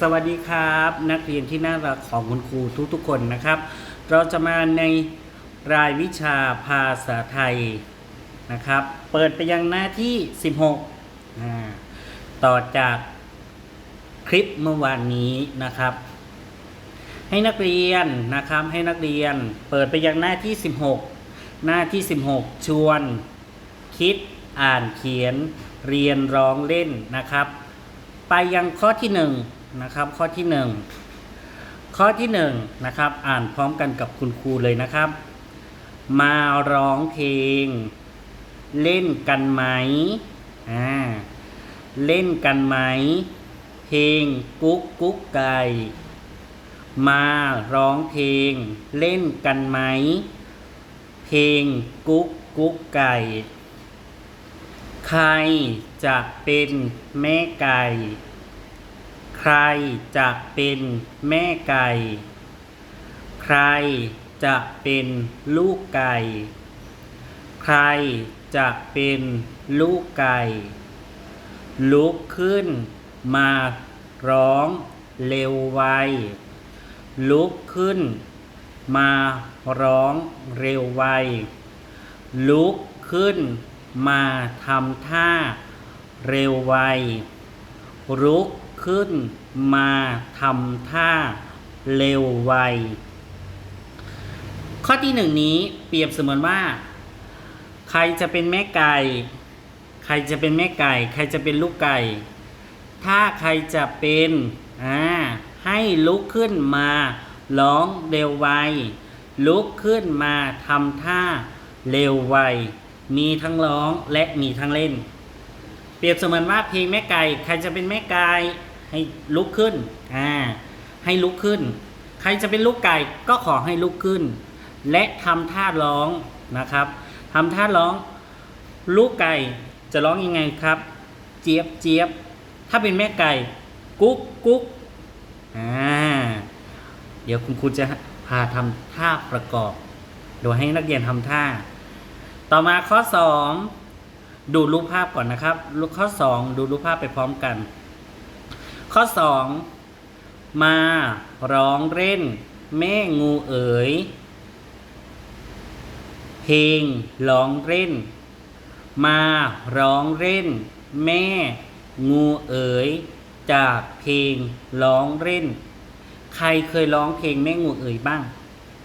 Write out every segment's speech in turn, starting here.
สวัสดีครับ นักเรียนที่น่ารักของคุณครูทุกๆคนนะครับ เราจะมาในรายวิชาภาษาไทยนะครับ เปิดไปยังหน้าที่ 16 ต่อจากคลิปเมื่อวานนี้นะครับ ให้นักเรียนนะครับให้นักเรียนเปิดไปยังหน้าที่ 16 หน้าที่ 16 ชวน คิดอ่านเขียนเรียนร้องเล่นนะครับ ไปยังข้อที่ห นะครับ ข้อที่หนึ่งข้อที่หนึ่งนะครับอ่านพร้อมกันกับคุณครูเลยนะครับ มาร้องเพลง เล่นกันไหมอ่าเล่นกันไหม เพลงกุ๊กกุ๊กไก่มาร้องเพลง เล่นกันไหม เพลงกุ๊กกุ๊กไก่ ใครจะเป็นแม่ไก่ ใครจะเป็นแม่ไก่ ใครจะเป็นลูกไก่ ใครจะเป็นลูกไก่ ลุกขึ้นมาร้องเร็วไว ลุกขึ้นมาร้องเร็วไว ลุกขึ้นมาทำท่าเร็วไว ลุก ขึ้นมาทำท่าเร็วไว ข้อที่หนึ่งนี้เปรียบเสมือนว่า ใครจะเป็นแม่ไก่ ใครจะเป็นแม่ไก่ ใครจะเป็นลูกไก่ ถ้าใครจะเป็นอ่าให้ลุกขึ้นมาร้องเร็วไว ลุกขึ้นมาทำท่าเร็วไว มีทั้งร้องและมีทั้งเล่น เปรียบเสมือนว่าเพลงแม่ไก่ ใครจะเป็นแม่ไก่ ให้ลุกขึ้นอ่าให้ลุกขึ้น ใครจะเป็นลูกไก่ก็ขอให้ลุกขึ้น และทำท่าร้องนะครับทำท่าร้อง ลูกไก่จะร้องยังไงครับ เจี๊ยบเจี๊ยบถ้าเป็นแม่ไก่ กุ๊กกุ๊กอ่าเดี๋ยวคุณครูจะพาทำท่าประกอบโดยให้นักเรียนทำท่า ต่อมาข้อ 2 ดูรูปภาพก่อนนะครับ ข้อ 2 ดูรูปภาพไปพร้อมกัน ข้อ 2 มาร้องเล่น แม่งูเอ๋ย เพลงร้องเล่น มาร้องเล่น แม่งูเอ๋ย จากเพลงร้องเล่น ใครเคยร้องเพลงแม่งูเอ๋ยบ้าง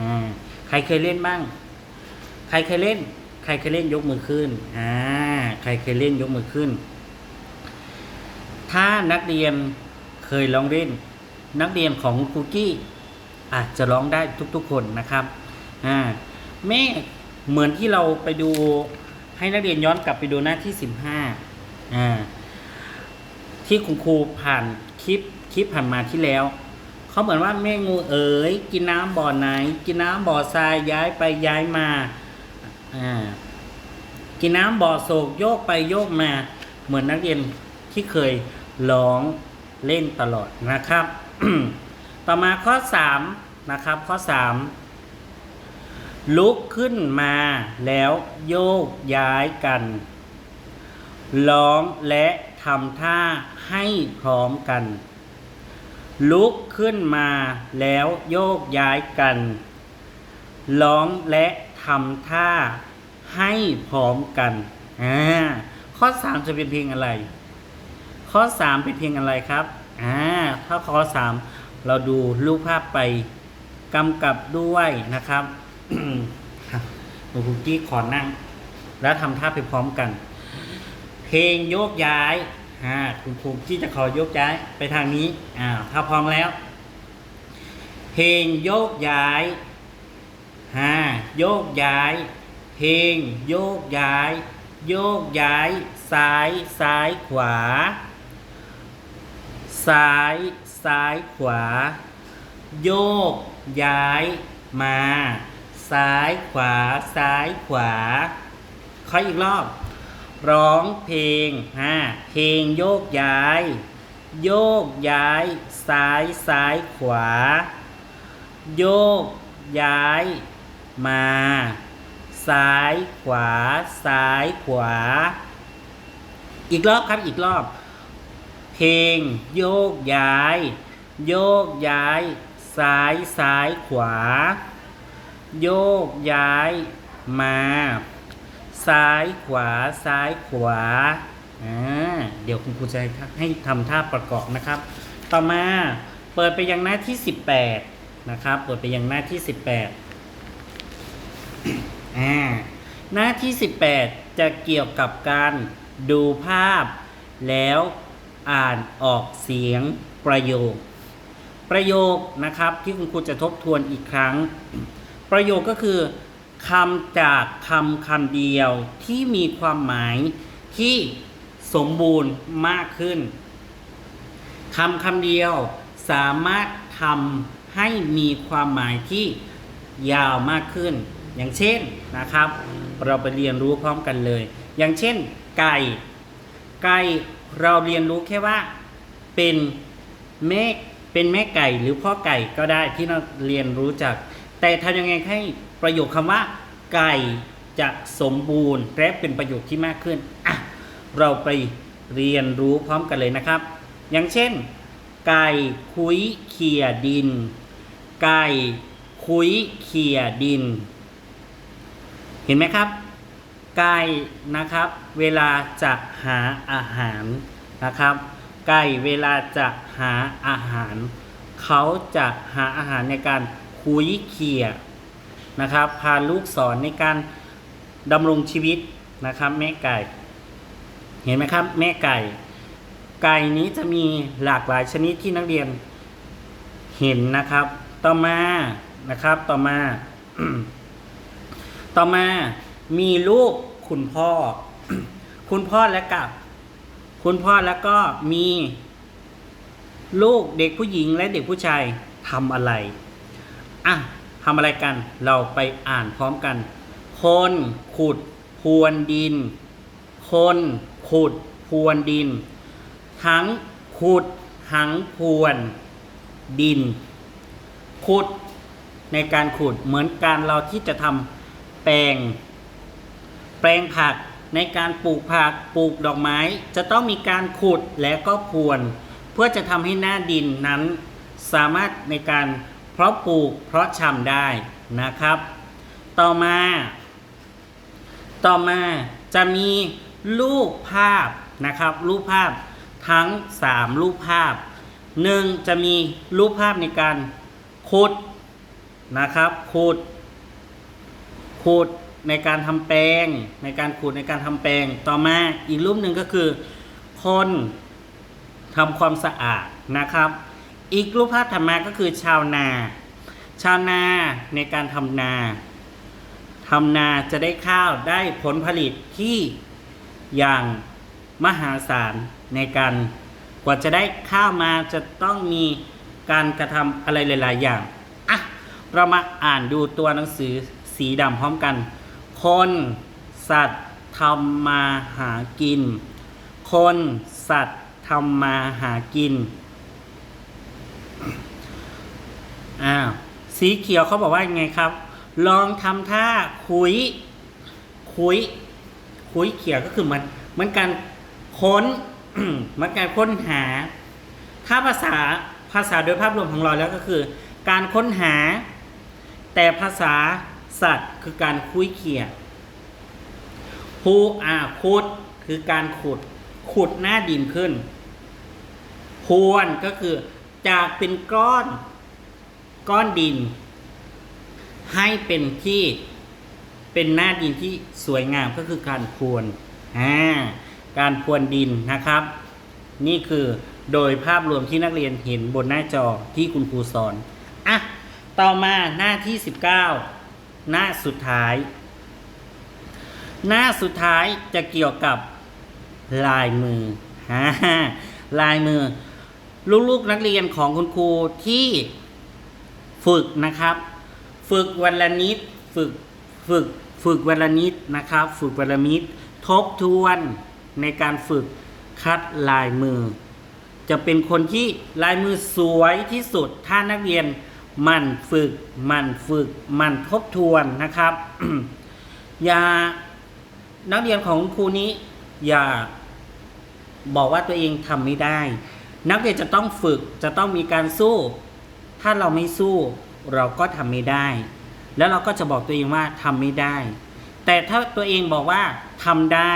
อ่าใครเคยเล่นบ้าง ใครเคยเล่น ใครเคยเล่นยกมือขึ้นอ่าใครเคยเล่นยกมือขึ้น ถ้านักเรียน เคยร้องเล่น นักเรียนของคุกกี้อาจจะร้องได้ทุกๆคนนะครับอ่าแม่เหมือนที่เราไปดูให้นักเรียนย้อนกลับไปดูหน้าที่สิบห้าอ่าที่คุณครูผ่านคลิปคลิปผ่านมาที่แล้วเขาเหมือนว่าแม่งูเอ๋ยกินน้ำบ่อไหน กินน้ำบ่อทรายย้ายไปย้ายมาอ่ากินน้ำบ่อโศกโยกไปโยกมา เหมือนนักเรียนที่เคยร้อง เล่นตลอดนะครับ ต่อมาข้อ3นะครับข้อ 3 ลุกขึ้นมาแล้วโยกย้ายกันร้องและทำท่าให้พร้อมกัน ลุกขึ้นมาแล้วโยกย้ายกันร้องและทำท่าให้พร้อมกันอ่าข้อ3จะเป็นเพลงอะไร ข้อ 3 เป็นเพลงอะไรครับอ่าถ้าข้อ 3 เราดูรูปภาพไปกำกับด้วยนะครับหนูคุกกี้ขอนั่ง แล้วทำท่าไปพร้อมกัน เพลงโยกย้ายอ่าคุณครูที่จะขอโยกย้ายไปทางนี้อ่าถ้าพร้อมแล้ว เพลงโยกย้ายฮะโยกย้าย เพลงโยกย้าย โยกย้าย ซ้ายซ้ายขวา ซ้าย ซ้ายขวา โยก ย้าย มา ซ้ายขวา ซ้ายขวาขออีกรอบ ร้องเพลงฮะเพลงโยกย้าย โยกย้าย ซ้ายซ้ายขวา โยกย้าย มา ซ้ายขวา ซ้ายขวา อีกรอบครับอีกรอบ เพลง โยกย้าย โยกย้าย ซ้ายซ้ายขวา โยกย้ายมา ซ้ายขวาซ้ายขวาอ่าเดี๋ยวคุณครูจะให้ทำท่าประกอบนะครับ ต่อมาเปิดไปยังหน้าที่ 18 นะครับ เปิดไปยังหน้าที่ 18อ่าหน้าที่ 18 จะเกี่ยวกับการดูภาพแล้ว อ่านออกเสียงประโยค ประโยคนะครับที่คุณครูจะทบทวนอีกครั้ง ประโยคก็คือคำจากคำคำเดียวที่มีความหมายที่สมบูรณ์มากขึ้นคำคำเดียวสามารถทำให้มีความหมายที่ยาวมากขึ้น อย่างเช่นนะครับ เราไปเรียนรู้พร้อมกันเลย อย่างเช่น ไก่ ไก่ เราเรียนรู้แค่ว่าเป็นแม่เป็นแม่ไก่หรือพ่อไก่ก็ได้ที่เราเรียนรู้จาก แต่ทำยังไงให้ประโยคคำว่า ไก่จะสมบูรณ์และเป็นประโยคที่มากขึ้นอะเราไปเรียนรู้พร้อมกันเลยนะครับ อย่างเช่น ไก่คุยเขี่ยดิน ไก่คุยเขี่ยดิน เห็นไหมครับ ไก่นะครับ เวลาจะหาอาหารนะครับไก่เวลาจะหาอาหาร เขาจะหาอาหารในการคุยเขี่ยนะครับ พาลูกศรในการดำรงชีวิตนะครับแม่ไก่ เห็นไหมครับแม่ไก่ ไก่นี้จะมีหลากหลายชนิดที่นักเรียนเห็นนะครับ ต่อมานะครับต่อมา ต่อมา มีลูกคุณพ่อ คุณพ่อและกับ คุณพ่อแล้วก็มี ลูกเด็กผู้หญิงและเด็กผู้ชายทำอะไร อะทำอะไรกัน เราไปอ่านพร้อมกัน คนขุดพรวนดิน คนขุดพรวนดิน ทั้งขุดทั้งพรวนดิน ขุดในการขุดเหมือนการเราที่จะทำแปลง แปลงผักในการปลูกผักปลูกดอกไม้ จะต้องมีการขุดและก็พรวน เพื่อจะทำให้หน้าดินนั้น สามารถในการเพาะปลูกเพาะชำได้นะครับ ต่อมา ต่อมาจะมีรูปภาพนะครับรูปภาพทั้ง 3 รูปภาพหนึ่งจะมีรูปภาพในการขุดนะครับขุดขุด ในการทำแปลง ในการขุดในการทำแปลง ต่อมาอีกรูปหนึ่งก็คือ คนทำความสะอาดนะครับ อีกรูปภาพถัดมาก็คือชาวนา ชาวนาในการทำนาทำนาจะได้ข้าวได้ผลผลิตที่อย่างมหาศาลในการกว่าจะได้ข้าวมาจะต้องมีการกระทำอะไรหลาย ๆ อย่าง อะ เรามาอ่านดูตัวหนังสือสีดำพร้อมกัน คน สัตว์ทำมาหากิน คน สัตว์ทำมาหากิน อ้าว สีเขียวเขาบอกว่ายังไงครับ ลองทำท่าคุย คุย คุยเขียวก็คือมันเหมือนการค้นเหมือนการค้นหา ถ้าภาษาภาษาโดยภาพรวมของเราแล้วก็คือ การค้นหา แต่ภาษา สัตว์คือการคุยเขียภูอาขุดคือการขุด ขุดหน้าดินขึ้นพวนก็คือจากเป็นก้อน ก้อนดิน ให้เป็นที่เป็นหน้าดินที่สวยงามก็คือการพวนอ่าการพวนดินนะครับ นี่คือโดยภาพรวมที่นักเรียนเห็นบนหน้าจอที่คุณครูสอนอะต่อมาหน้าที่ 19 หน้าสุดท้าย หน้าสุดท้ายจะเกี่ยวกับลายมือฮ่าลายมือ ลูกๆนักเรียนของคุณครูที่ฝึกนะครับ ฝึกวันละนิด ฝึกฝึกฝึกวันละนิดนะครับ ฝึกวันละนิดทบทวนในการฝึกคัดลายมือ จะเป็นคนที่ลายมือสวยที่สุดถ้านักเรียน มันฝึก มันฝึก มันทบทวนนะครับ อย่านักเรียนของครูนี้ อย่าบอกว่าตัวเองทำไม่ได้ นักเรียนจะต้องฝึกจะต้องมีการสู้ ถ้าเราไม่สู้ เราก็ทำไม่ได้ แล้วเราก็จะบอกตัวเองว่าทำไม่ได้ แต่ถ้าตัวเองบอกว่าทำได้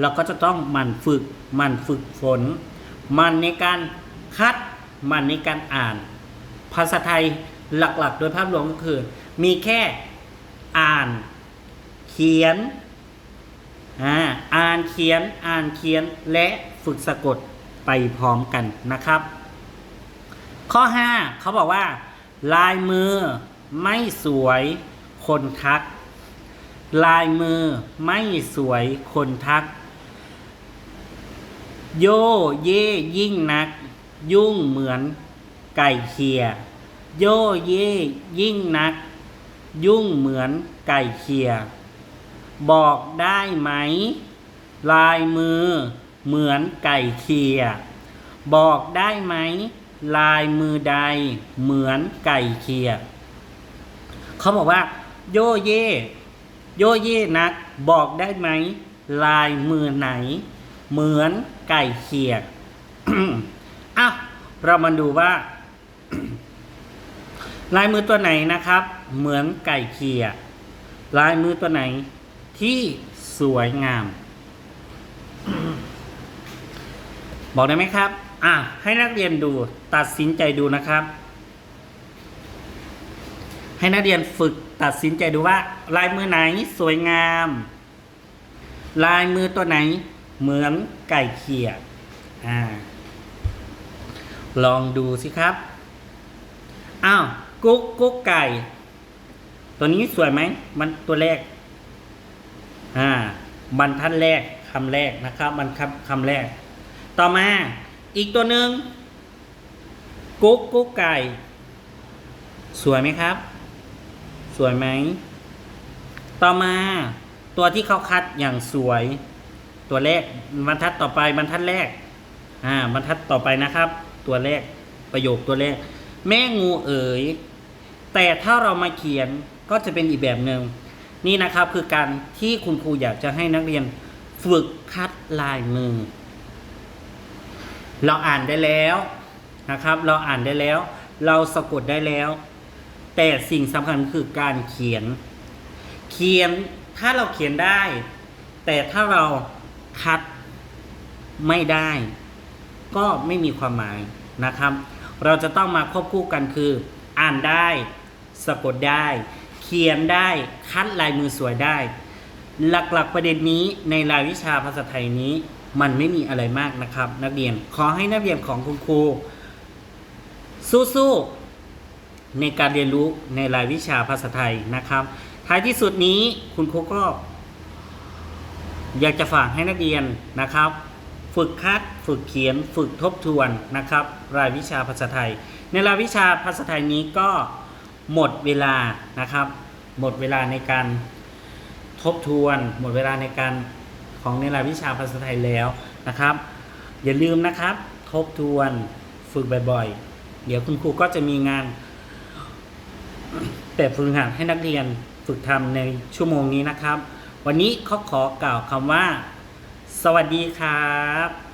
เราก็จะต้องมันฝึก มันฝึกฝน มันในการคัด มันในการอ่าน ภาษาไทยหลักๆ โดยภาพรวมก็คือ มีแค่อ่าน เขียนอ่าอ่านเขียนอ่านเขียนและฝึกสะกดไปพร้อมกันนะครับ ข้อ 5 เขาบอกว่า ลายมือไม่สวยคนทัก ลายมือไม่สวยคนทัก โยเย่ยิ่งนัก ยุ่งเหมือน ไก่เคียโยเย่ยิ่งนัก ยุ่งเหมือนไก่เคียบอกได้ไหม ลายมือเหมือนไก่เคียบอกได้ไหม ลายมือใดเหมือนไก่เคียเขาบอกว่า โยเย่โยเย่นัก บอกได้ไหม ลายมือไหน เหมือนไก่เคียอะเรามาดูว่า ลายมือตัวไหนนะครับ เหมือนไก่เคียลายมือตัวไหนที่สวยงาม บอกได้ไหมครับ อะ ให้นักเรียนดูตัดสินใจดูนะครับ ให้นักเรียนฝึกตัดสินใจดูว่า ลายมือไหนสวยงาม ลายมือตัวไหนเหมือนไก่เขียอ่าลองดูสิครับ อ้าวกุ๊กกุ๊กไก่ ตัวนี้สวยไหมมันตัวแรก อ่าบรรทัดแรกคำแรกนะครับบรรทัดคำแรก ต่อมาอีกตัวหนึ่งกุ๊กกุ๊กไก่ สวยไหมครับ สวยไหม ต่อมาตัวที่เขาคัดอย่างสวย ตัวแรกบรรทัดต่อไปบรรทัดแรก อ่าบรรทัดต่อไปนะครับ ตัวแรกประโยคตัวแรก แม่งูเอ๋ย แต่ถ้าเรามาเขียนก็จะเป็นอีกแบบหนึ่งนี่นะครับคือการที่คุณครูอยากจะให้นักเรียนฝึกคัดลายมือ เราอ่านได้แล้วนะครับ เราอ่านได้แล้ว เราสะกดได้แล้ว แต่สิ่งสำคัญคือการเขียน เขียนถ้าเราเขียนได้ แต่ถ้าเราคัดไม่ได้ ก็ไม่มีความหมายนะครับ เราจะต้องมาควบคู่กันคือ อ่านได้ สะกดได้ เขียนได้คัดลายมือสวยได้ หลักๆประเด็นนี้ในรายวิชาภาษาไทยนี้ มันไม่มีอะไรมากนะครับ นักเรียนขอให้นักเรียนของคุณครู สู้ๆในการเรียนรู้ในรายวิชาภาษาไทยนะครับ ท้ายที่สุดนี้คุณครูก็อยากจะฝากให้นักเรียนนะครับ ฝึกคัด ฝึกเขียน ฝึกทบทวนนะครับ รายวิชาภาษาไทย ในรายวิชาภาษาไทยนี้ก็หมดเวลานะครับ หมดเวลาในการทบทวน หมดเวลาในการของในรายวิชาภาษาไทยแล้วนะครับ อย่าลืมนะครับ ทบทวนฝึกบ่อยๆ เดี๋ยวคุณครูก็จะมีงานแต่ฝึกหัดให้นักเรียนฝึกทำในชั่วโมงนี้นะครับ วันนี้เขาขอกล่าวคำว่า สวัสดีครับ